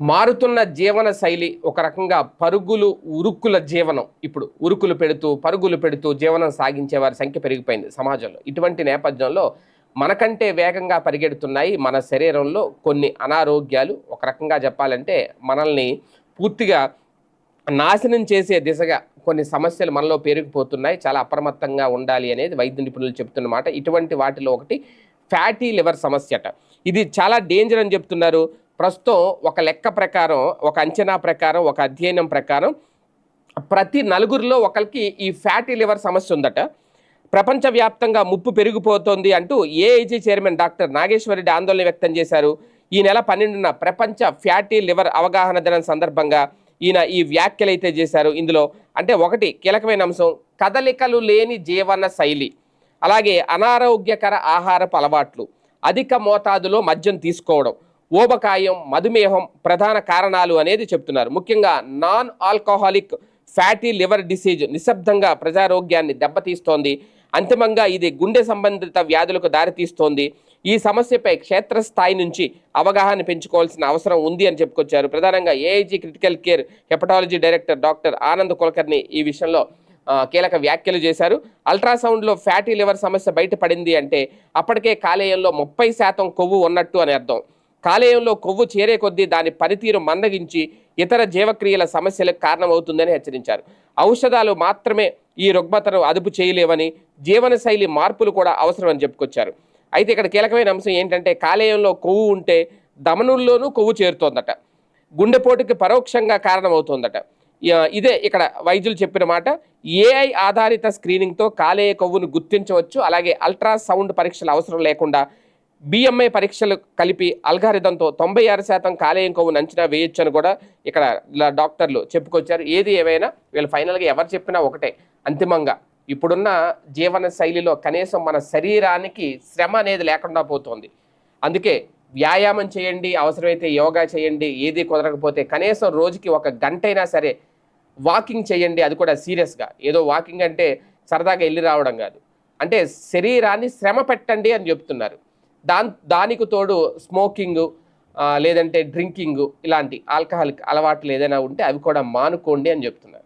మారుతున్న జీవన శైలి ఒక రకంగా పరుగులు ఉరుకుల జీవనం. ఇప్పుడు ఉరుకులు పెడుతూ పరుగులు పెడుతూ జీవనం సాగించే వారి సంఖ్య పెరిగిపోయింది సమాజంలో. ఇటువంటి నేపథ్యంలో మనకంటే వేగంగా పరిగెడుతున్నాయి మన శరీరంలో కొన్ని అనారోగ్యాలు. ఒక రకంగా చెప్పాలంటే మనల్ని పూర్తిగా నాశనం చేసే దిశగా కొన్ని సమస్యలు మనలో పేరుకుపోతున్నాయి. చాలా అప్రమత్తంగా ఉండాలి అనేది వైద్య నిపుణులు చెప్తున్నమాట. ఇటువంటి వాటిలో ఒకటి ఫ్యాటీ లివర్ సమస్యట. ఇది చాలా డేంజర్ అని చెప్తున్నారు. ప్రస్తుతం ఒక లెక్క ప్రకారం ఒక అంచనా ప్రకారం ఒక అధ్యయనం ప్రకారం ప్రతి నలుగురిలో ఒకరికి ఈ ఫ్యాటీ లివర్ సమస్య ఉందట. ప్రపంచవ్యాప్తంగా ముప్పు పెరిగిపోతోంది అంటూ ఏఐజీ చైర్మన్ డాక్టర్ నాగేశ్వరరెడ్డి ఆందోళన వ్యక్తం చేశారు. ఈ నెల పన్నెండున ప్రపంచ ఫ్యాటీ లివర్ అవగాహన దినం సందర్భంగా ఈయన ఈ వ్యాఖ్యలు అయితే చేశారు. ఇందులో అంటే ఒకటి కీలకమైన అంశం కదలికలు లేని జీవన శైలి అలాగే అనారోగ్యకర ఆహారపు అలవాట్లు అధిక మోతాదులో మద్యం తీసుకోవడం ఊబకాయం మధుమేహం ప్రధాన కారణాలు అనేది చెప్తున్నారు. ముఖ్యంగా non alcoholic fatty liver disease నిశ్శబ్దంగా ప్రజారోగ్యాన్ని దెబ్బతీస్తోంది. అంతిమంగా ఇది గుండె సంబంధిత వ్యాధులకు దారితీస్తోంది. ఈ సమస్యపై క్షేత్రస్థాయి నుంచి అవగాహన పెంచుకోవాల్సిన అవసరం ఉంది అని చెప్పుకొచ్చారు. ప్రధానంగా AIG critical care hepatology director doctor Anand Kulkarni ఈ విషయంలో కీలక వ్యాఖ్యలు చేశారు. అల్ట్రాసౌండ్లో ఫ్యాటీ లివర్ సమస్య బయటపడింది అంటే అప్పటికే కాలేయంలో ముప్పై శాతం కొవ్వు ఉన్నట్టు అని అర్థం. కాలేయంలో కొవ్వు చేరే కొద్దీ దాని పనితీరు మందగించి ఇతర జీవక్రియల సమస్యలకు కారణమవుతుందని హెచ్చరించారు. ఔషధాలు మాత్రమే ఈ రుగ్మతను అదుపు చేయలేవని జీవనశైలి మార్పులు కూడా అవసరమని చెప్పుకొచ్చారు. అయితే ఇక్కడ కీలకమైన అంశం ఏంటంటే కాలేయంలో కొవ్వు ఉంటే దమనుల్లోనూ కొవ్వు చేరుతోందట. గుండెపోటుకి పరోక్షంగా కారణమవుతోందట. ఇదే ఇక్కడ వైద్యులు చెప్పిన మాట. ఏఐ ఆధారిత స్క్రీనింగ్తో కాలేయ కొవ్వును గుర్తించవచ్చు. అలాగే అల్ట్రాసౌండ్ పరీక్షలు అవసరం లేకుండా బిఎంఐ పరీక్షలు కలిపి అల్గారిథంతో తొంభై ఆరు శాతం కాలేయం కొవ్వును అంచనా వేయొచ్చని కూడా ఇక్కడ డాక్టర్లు చెప్పుకొచ్చారు. ఏది ఏమైనా వీళ్ళు ఫైనల్గా ఎవరు చెప్పినా ఒకటే. అంతిమంగా ఇప్పుడున్న జీవన శైలిలో కనీసం మన శరీరానికి శ్రమ అనేది లేకుండా పోతుంది. అందుకే వ్యాయామం చేయండి అవసరమైతే యోగా చేయండి ఏది కుదరకపోతే కనీసం రోజుకి ఒక గంటైనా సరే వాకింగ్ చేయండి అది కూడా సీరియస్గా. ఏదో వాకింగ్ అంటే సరదాగా వెళ్ళి రావడం కాదు. అంటే శరీరాన్ని శ్రమ పెట్టండి అని చెప్తున్నారు. దాన్ దానికి తోడు స్మోకింగ్ లేదంటే డ్రింకింగ్ ఇలాంటి ఆల్కహాల్ అలవాట్లు ఏదైనా ఉంటే అవి కూడా మానుకోండి అని చెప్తున్నారు.